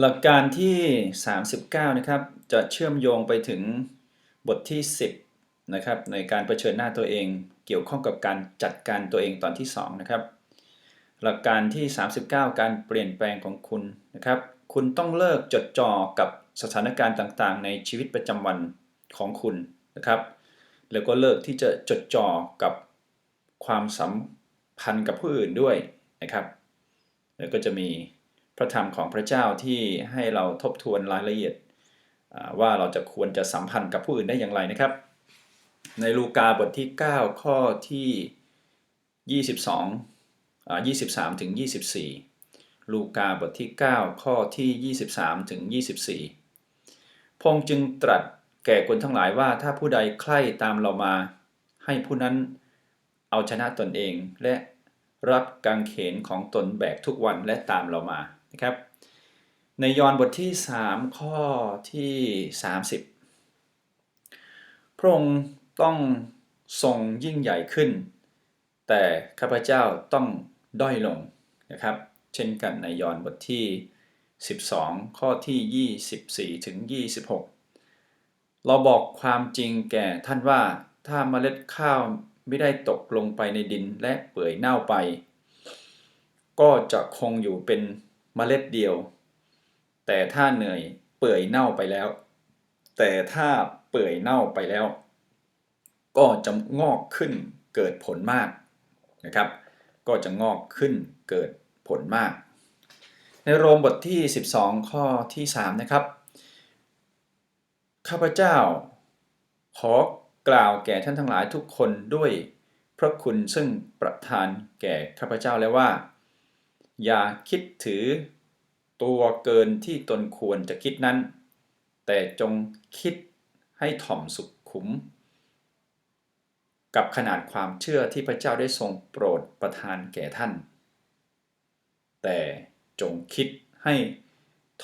หลักการที่ 39 นะครับ จะเชื่อมโยงไปถึงบทที่ 10 นะครับ ในการเผชิญหน้าตัวเอง เกี่ยวข้องกับการจัดการตัวเองตอนที่ 2 นะครับ หลักการที่ 39 การเปลี่ยนแปลงของคุณนะครับ คุณต้องเลิกจดจ่อกับสถานการณ์ต่างๆ ในชีวิตประจำวันของคุณนะครับ แล้วก็เลิกที่จะจดจ่อกับความสัมพันธ์กับผู้อื่นด้วยนะครับ แล้วก็จะมี พระธรรมของพระเจ้าที่ให้เราทบทวนรายละเอียด ว่าเราจะควรจะสัมพันธ์กับผู้อื่นได้อย่างไรนะครับ ในลูกาบทที่ 9 ข้อที่ 22อ่า23ถึง24 ลูกาบทที่ 9 ข้อที่ 23ถึง24 พงจึงตรัสแก่คนทั้งหลายว่าถ้าผู้ใดใคร่ตามเรามา ให้ผู้นั้นเอาชนะตนเองและรับกางเขนของตนแบกทุกวันและตามเรามา นะครับ ในยอห์นบทที่ 3 ข้อที่ 30 พระองค์ต้องทรงยิ่งใหญ่ขึ้น แต่ข้าพเจ้าต้องด้อยลงนะครับ เช่นกันในยอห์นบทที่ 12 ข้อที่ 24 ถึง 26 เราบอกความจริงแก่ท่านว่าถ้าเมล็ดข้าวไม่ได้ตกลงไปในดินและเปื่อยเน่าไป ก็จะคงอยู่เป็น มเมล็ดเดียว แต่ถ้าเหนื่อยเปื่อยเน่าไปแล้ว แต่ถ้าเปื่อยเน่าไปแล้ว ก็จะงอกขึ้นเกิดผลมากนะครับ ก็จะงอกขึ้นเกิดผลมาก ในโรมบทที่ 12 ข้อที่ 3 นะครับ ข้าพเจ้า ขอกล่าวแก่ท่านทั้งหลายทุกคนด้วยพระคุณซึ่งประทานแก่ข้าพเจ้าแล้วว่า อย่าคิดถือตัวเกินที่ตนควรจะคิดนั้น แต่จงคิดให้ถ่อมสุขขุม กับขนาดความเชื่อที่พระเจ้าได้ทรงโปรดประทานแก่ท่าน แต่จงคิดให้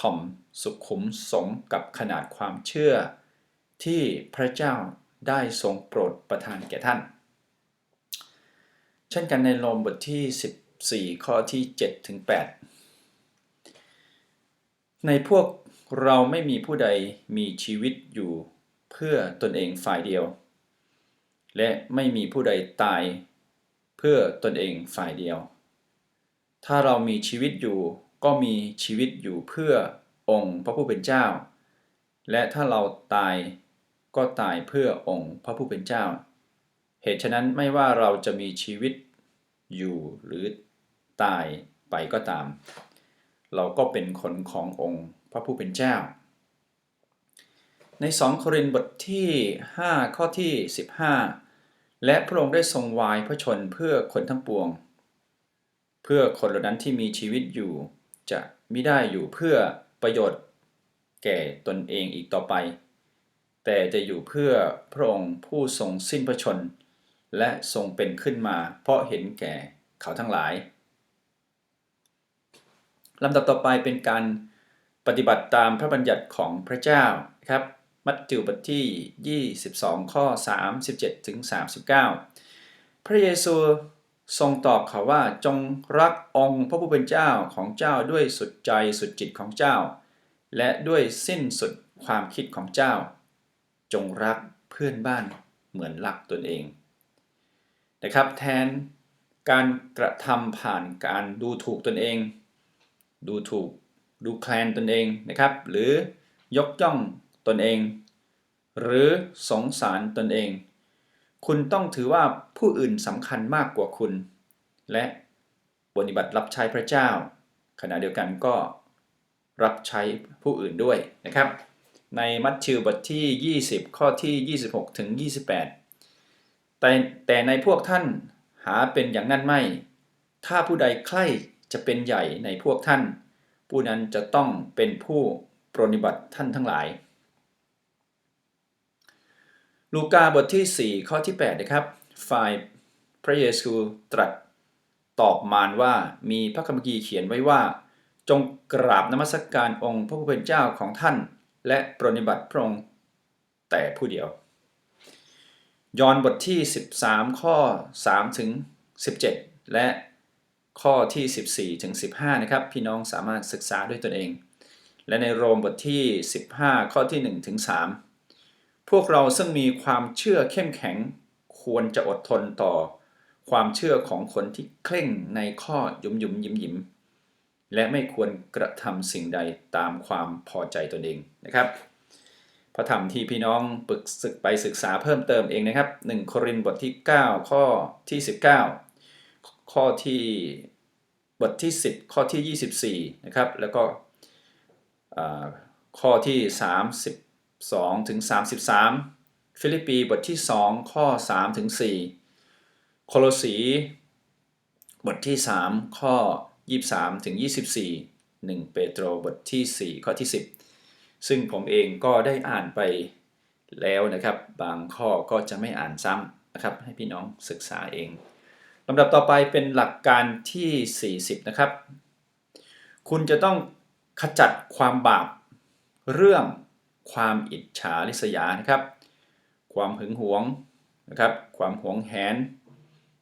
ถ่อมสุขขุมสมกับขนาดความเชื่อ ที่พระเจ้าได้ทรงโปรดประทานแก่ท่าน เช่นกันในโรมบทที่ 14 ข้อที่7ถึง8ในพวกเราไม่มีผู้ใดมีชีวิตอยู่เพื่อตนเองฝ่ายเดียว และไม่มีผู้ใดตายเพื่อตนเองฝ่ายเดียว ถ้าเรามีชีวิตอยู่ก็มีชีวิตอยู่เพื่อองค์พระผู้เป็นเจ้า และถ้าเราตายก็ตายเพื่อองค์พระผู้เป็นเจ้า เหตุฉะนั้นไม่ว่าเราจะมีชีวิตอยู่หรือ ตายไปก็ตาม เราก็เป็นคนขององค์พระผู้เป็นเจ้า ใน 2 โครินธ์บทที่ 5 ข้อที่ 15 และพระองค์ได้ทรงวายพระชนเพื่อคนทั้งปวง เพื่อคนเหล่านั้นที่มีชีวิตอยู่จะไม่ได้อยู่เพื่อประโยชน์แก่ตนเองอีกต่อไป แต่จะอยู่เพื่อพระองค์ผู้ทรงสิ้นพระชน และทรงเป็นขึ้นมาเพราะเห็นแก่เขาทั้งหลาย ลำดับต่อไปเป็นการปฏิบัติตามพระบัญญัติของพระเจ้าครับมัทธิวบทที่ 22 ข้อ 37ถึง39 พระเยซูทรงตอบเขาว่าจงรักองค์พระผู้เป็นเจ้าของเจ้าด้วยสุดใจสุดจิตของเจ้า และด้วยสิ้นสุดความคิดของเจ้า จงรักเพื่อนบ้านเหมือนรักตนเองนะครับแทนการกระทำผ่านการดูถูกตนเอง ดูถูก ดูแคลนตนเองนะครับ หรือยกย่องตนเอง หรือสงสารตนเอง คุณต้องถือว่าผู้อื่นสำคัญมากกว่าคุณ และปฏิบัติรับใช้พระเจ้า ขณะเดียวกันก็รับใช้ผู้อื่นด้วยนะครับ ในมัทธิวบทที่ 20 ข้อที่ 26 ถึง 28 แต่แต่ในพวกท่านหาเป็นอย่างนั้นไม่ ถ้าผู้ใดใคร่ จะเป็นใหญ่ในพวกท่าน ผู้นั้นจะต้องเป็นผู้ปรนิบัติท่านทั้งหลาย ลูกาบทที่ 4 ข้อที่ 8 นะครับ ฝ่ายพระเยซูตรัสตอบมารว่ามีพระคัมภีร์เขียนไว้ว่า จงกราบนมัสกการองค์พระผู้เป็นเจ้าของท่าน และปรนิบัติพระองค์แต่ผู้เดียวยอห์นบทที่ 13 ข้อ 3 ถึง 17 และ ข้อที่ 14 ถึง 15 นะครับ พี่น้องสามารถศึกษาด้วยตนเอง และในโรมบทที่ 15 ข้อที่ 1 ถึง 3 พวกเราซึ่งมีความเชื่อเข้มแข็งควรจะอดทนต่อความเชื่อของคนที่เคร่งในข้อยุมยุมยิ้มยิ้มและไม่ควรกระทำสิ่งใดตามความพอใจตนเองนะครับพระธรรมที่พี่น้องปรึกศึกไปศึกษาเพิ่มเติมเองนะครับ 1 โครินธ์บทที่ 9 ข้อที่ 19 ข้อที่บทที่ 10 ข้อที่ 24 นะครับ แล้วก็ข้อที่ 32 ถึง 33 ฟิลิปปีบทที่ 2 ข้อ 3 ถึง 4 โคโลสีบทที่ 3 ข้อ 23 ถึง 24 1 เปโตรบทที่ 4 ข้อที่ 10 ซึ่งผมเองก็ได้อ่านไปแล้วนะครับ บางข้อก็จะไม่อ่านซ้ำนะครับ ให้พี่น้องศึกษาเอง ลำดับต่อไปเป็นหลักการที่ 40 นะครับ คุณจะต้องขจัดความบาปเรื่องความอิจฉาริษยานะครับ ความหึงหวงนะครับ ความหวงแหน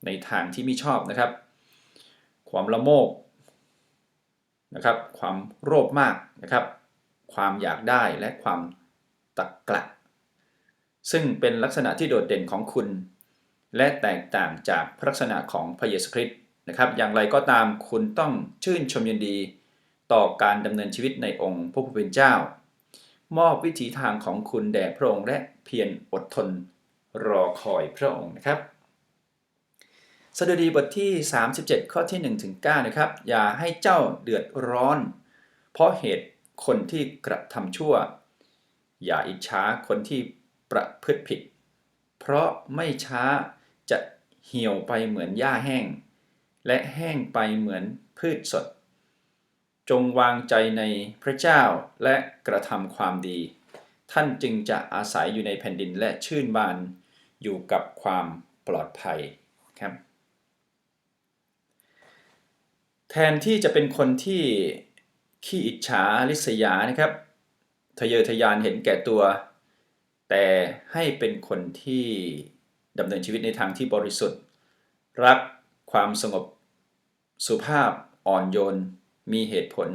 ในทางที่ไม่ชอบนะครับ ความละโมบนะครับ ความโลภมากนะครับ ความอยากได้และความตักกละซึ่งเป็นลักษณะที่โดดเด่นของคุณ และแตกต่างจากพระลักษณะของพระเยซูคริสต์นะครับอย่างไรก็ตามคุณต้องชื่นชมยินดี ต่อการดำเนินชีวิตในองค์พระผู้เป็นเจ้า มอบวิถีทางของคุณแด่พระองค์และเพียรอดทนรอคอยพระองค์นะครับสดุดีบทที่ 37 ข้อที่1ถึง9นะครับ อย่าให้เจ้าเดือดร้อน เพราะเหตุคนที่กระทำชั่ว อย่าอิจฉาคนที่ประพฤติผิด เพราะไม่ช้า เหี่ยวไปเหมือนหญ้าแห้ง และแห้งไปเหมือนพืชสด จงวางใจในพระเจ้าและกระทำความดี ท่านจึงจะอาศัยอยู่ในแผ่นดินและชื่นบานอยู่กับความปลอดภัยครับแทนที่จะเป็นคนที่ขี้อิจฉาริษยานะครับทะเยอทะยานเห็นแก่ตัว แต่ให้เป็นคนที่ ดำเนินชีวิตในทางที่บริสุทธิ์ รักความสงบ สุภาพอ่อนโยน มีเหตุผล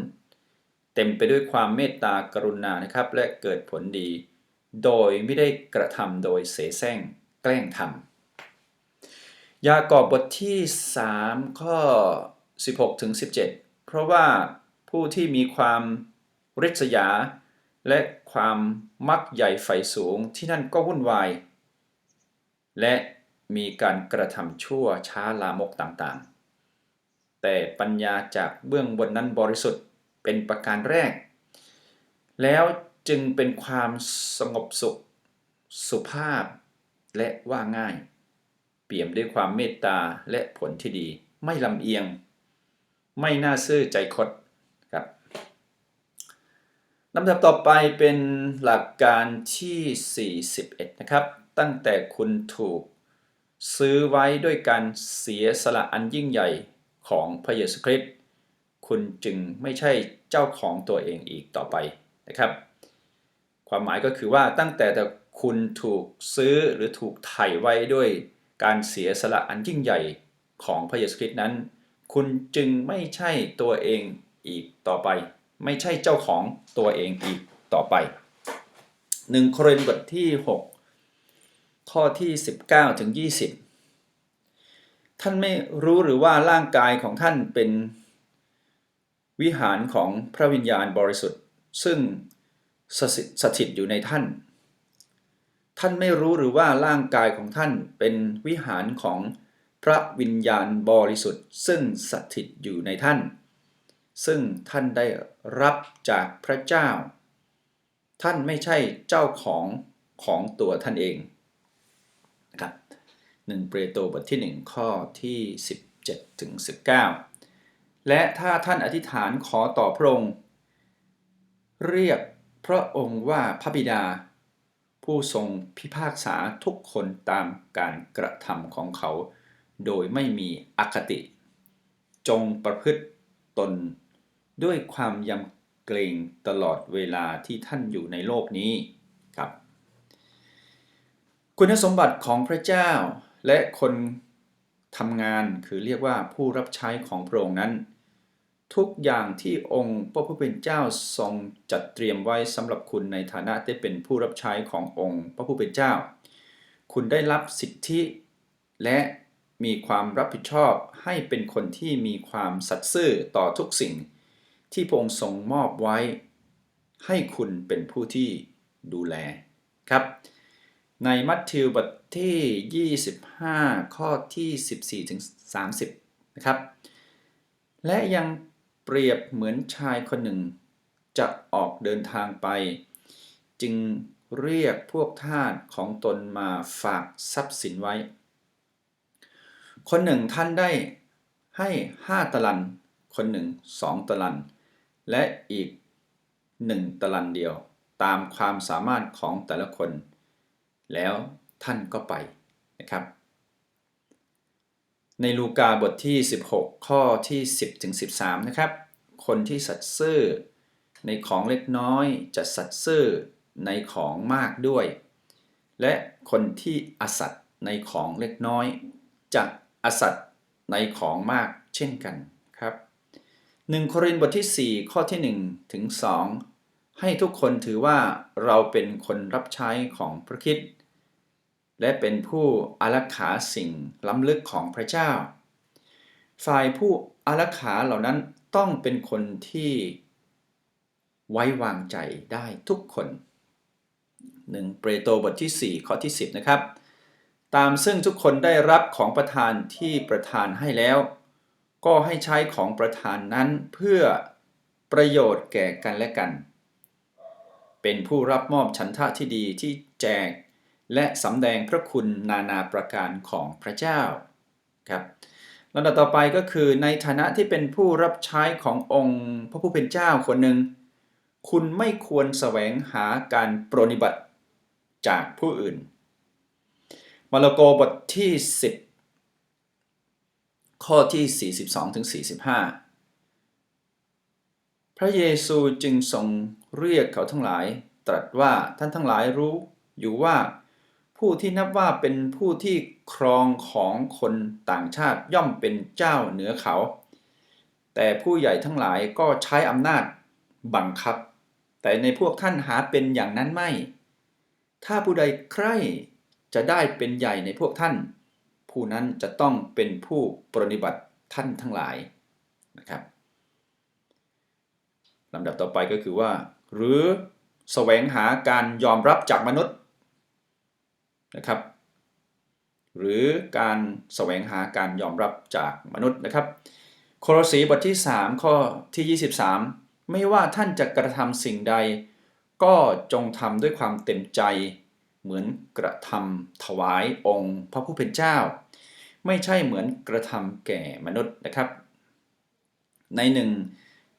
เต็มไปด้วยความเมตตากรุณานะครับ และเกิดผลดี โดยไม่ได้กระทำโดยเสแสร้งแกล้งทำยากอบบทที่ 3 ข้อ 16ถึง17 เพราะว่าผู้ที่มีความริษยา และความมักใหญ่ไฟสูงที่นั่นก็วุ่นวาย และมีการกระทำชั่วช้าลามกต่างๆ แต่ปัญญาจากเบื้องบนนั้นบริสุทธิ์เป็นประการแรก แล้วจึงเป็นความสงบสุข สุภาพ และว่าง่าย เปี่ยมด้วยความเมตตาและผลที่ดี ไม่ลำเอียง ไม่น่าซื่อใจคดครับลำดับต่อไปเป็นหลักการที่ 41 นะครับ ตั้งแต่คุณถูก ซื้อไว้ด้วยการเสียสละอันยิ่งใหญ่ของพระเยซูคริสต์คุณจึงไม่ใช่เจ้าของตัวเองอีกต่อไปนะครับ ความหมายก็คือว่าตั้งแต่แต่คุณถูกซื้อหรือถูกไถ่ไว้ด้วยการเสียสละอันยิ่งใหญ่ของพระเยซูคริสต์นั้น คุณจึงไม่ใช่ตัวเองอีกต่อไป ไม่ใช่เจ้าของตัวเองอีกต่อไป1โครินธ์บทที่ 6 ข้อที่ 19ถึง20 ท่านไม่รู้หรือว่าร่างกายของท่านเป็นวิหารของพระวิญญาณบริสุทธิ์ ซึ่งสถิตอยู่ในท่าน ท่านไม่รู้หรือว่าร่างกายของท่านเป็นวิหารของพระวิญญาณบริสุทธิ์ ซึ่งสถิตอยู่ในท่าน ซึ่งท่านได้รับจากพระเจ้า ท่านไม่ใช่เจ้าของของตัวท่านเอง 1 เปโตรบทที่ 1 ข้อที่ 17ถึง19 และถ้าท่านอธิษฐานขอต่อพระองค์ เรียกพระองค์ว่าพระบิดา ผู้ทรงพิพากษาทุกคนตามการกระทำของเขา โดยไม่มีอคติ จงประพฤติตนด้วยความยำเกรงตลอดเวลาที่ท่านอยู่ในโลกนี้ครับ คุณสมบัติของพระเจ้า และคนทำงานคือเรียกว่าผู้รับใช้ของพระองค์นั้น ทุกอย่างที่องค์พระผู้เป็นเจ้าทรงจัดเตรียมไว้สำหรับคุณในฐานะได้เป็นผู้รับใช้ขององค์พระผู้เป็นเจ้า คุณได้รับสิทธิ และมีความรับผิดชอบให้เป็นคนที่มีความสัตย์ซื่อต่อทุกสิ่ง ที่พระองค์ทรงมอบไว้ ให้คุณเป็นผู้ที่ดูแลครับ ในมัทธิวบทที่ 25 ข้อที่ 14ถึง30 นะครับ และยังเปรียบเหมือนชายคนหนึ่งจะออกเดินทางไป จึงเรียกพวกทาสของตนมาฝากทรัพย์สินไว้ คนหนึ่งท่านได้ให้ห้าตะลัน คนหนึ่งสองตะลัน และอีกหนึ่งตะลันเดียว ตามความสามารถของแต่ละคน แล้วท่านก็ไปนะครับ ในลูกาบทที่ 16 ข้อที่ 10ถึง13 นะครับ คนที่สัตย์ซื่อในของเล็กน้อยจะสัตย์ซื่อในของมากด้วย และคนที่อสัตย์ในของเล็กน้อย จะอสัตย์ในของมากเช่นกันครับ1โครินธ์บทที่ 4 ข้อที่ 1 ถึง 2 ให้ทุกคนถือว่าเราเป็นคนรับใช้ของพระคริสต์ และเป็นผู้อารักขาสิ่งล้ำลึกของพระเจ้า ฝ่ายผู้อารักขาเหล่านั้นต้องเป็นคนที่ไว้วางใจได้ทุกคน1เปรโตบทที่ 4 ข้อที่ 10 นะครับ ตามซึ่งทุกคนได้รับของประทานที่ประทานให้แล้ว ก็ให้ใช้ของประทานนั้นเพื่อประโยชน์แก่กันและกัน เป็นผู้รับมอบฉันทะที่ดีที่แจก และสำแดงพระคุณนานาประการของพระเจ้าครับลำดับต่อไปก็คือในฐานะที่เป็นผู้รับใช้ขององค์พระผู้เป็นเจ้าคนหนึ่ง คุณไม่ควรแสวงหาการปรนิบัติจากผู้อื่น มาระโกบทที่ 10 ข้อที่ 42ถึง45 พระเยซูจึงทรงเรียกเขาทั้งหลาย ตรัสว่าท่านทั้งหลายรู้อยู่ว่า ผู้ที่นับว่าเป็นผู้ที่ครองของคนต่างชาติย่อมเป็นเจ้าเหนือเขา แต่ผู้ใหญ่ทั้งหลายก็ใช้อำนาจบังคับ แต่ในพวกท่านหาเป็นอย่างนั้นไม่ ถ้าผู้ใดใคร่จะได้เป็นใหญ่ในพวกท่าน ผู้นั้นจะต้องเป็นผู้ปรนิบัติท่านทั้งหลายนะครับลำดับต่อไปก็คือว่า หรือแสวงหาการยอมรับจากมนุษย์ นะครับ หรือการแสวงหาการยอมรับจากมนุษย์นะครับ โครสีบทที่ 3 ข้อที่ 23 ไม่ว่าท่านจะกระทำสิ่งใด ก็จงทำด้วยความเต็มใจ เหมือนกระทำถวายองค์ พระผู้เป็นเจ้า ไม่ใช่เหมือนกระทำแก่มนุษย์นะครับ ในหนึ่ง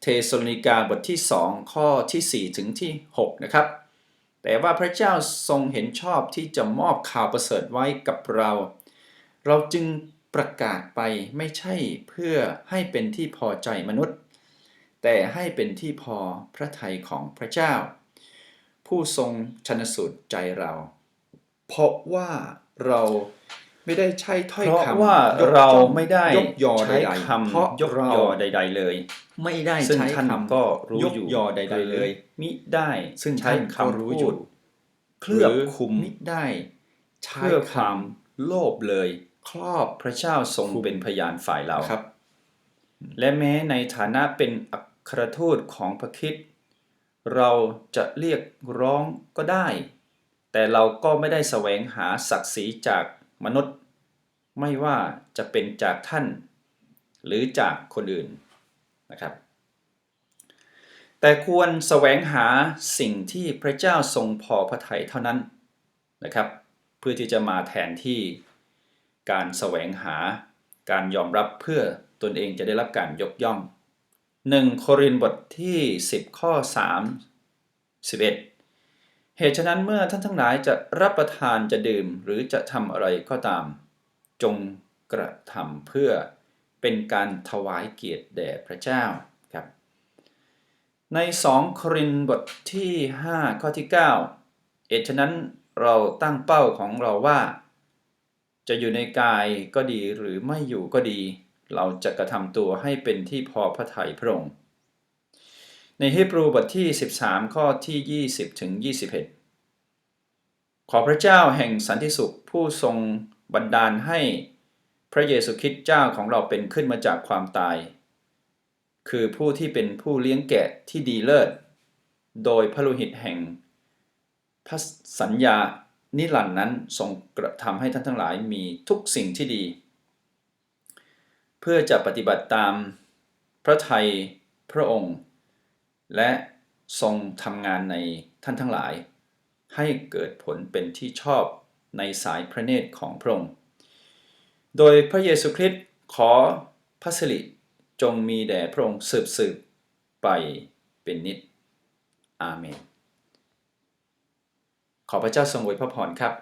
เทสโลนิกาบทที่ 2 ข้อที่ 4 ถึงที่ 6 นะครับ แต่ว่าพระเจ้าทรงเห็นชอบที่จะมอบข่าวประเสริฐไว้กับเรา เราจึงประกาศไปไม่ใช่เพื่อให้เป็นที่พอใจมนุษย์ แต่ให้เป็นที่พอพระทัยของพระเจ้า ผู้ทรงชนสูตรใจเรา เพราะว่าเรา ไม่ได้ใช้ถ้อยคำว่าเราไม่ได้ยกยอใช้คำเพราะยกยอใด ๆ เลย ไม่ได้ซึ่งใช้ท่านคำก็รู้ยกอยู่ยอใด ๆ เลย มิได้ซึ่งใช้ท่านก็คำรู้พูอยู่ดเคลือบหรือคุมมิได้ใช้เพื่อคความโลภเลยครอบพระเจ้าทรงคุมเป็นพยานฝ่ายเรา ครับ และแม้ในฐานะเป็นอัครทูตของพระคริดเราจะเรียกร้องก็ได้ แต่เราก็ไม่ได้แสวงหาศักดิ์ศรีจาก มนุษย์ ไม่ว่าจะเป็นจากท่าน หรือจากคนอื่นนะครับ แต่ควรแสวงหาสิ่งที่พระเจ้าทรงพอพระทัยเท่านั้นนะครับ เพื่อที่จะมาแทนที่การแสวงหาการยอมรับเพื่อตนเองจะได้รับการยกย่อง 1 โครินบทที่ 10 ข้อ 3 11 เหตุฉะนั้นเมื่อท่านทั้งหลายจะรับประทานจะดื่มหรือจะทำอะไรก็ตาม จงกระทำเพื่อเป็นการถวายเกียรติแด่พระเจ้าครับใน2โครินธ์บทที่ 5 ข้อที่ 9เหตุฉะนั้นเราตั้งเป้าของเราว่า จะอยู่ในกายก็ดีหรือไม่อยู่ก็ดี เราจะกระทำตัวให้เป็นที่พอพระทัยพระองค์ ในฮีบรูบทที่ 13 ข้อที่ 20 ถึง 21 ขอพระเจ้าแห่งสันติสุขผู้ทรงบันดาลให้พระเยซูคริสต์เจ้าของเราเป็นขึ้นมาจากความตาย คือผู้ที่เป็นผู้เลี้ยงแกะที่ดีเลิศ โดยพระโลหิตแห่งพระสัญญานิรันดร์นั้นทรงกระทำให้ท่านทั้งหลายมีทุกสิ่งที่ดี เพื่อจะปฏิบัติตามพระทัยพระองค์ และทรงทำงานในท่านทั้งหลาย ให้เกิดผลเป็นที่ชอบในสายพระเนตรของพระองค์ โดยพระเยซูคริสต์ขอพระสิริจงมีแด่พระองค์สืบสืบไปเป็นนิจอาเมน ขอพระเจ้าทรงอวยพระพรครับ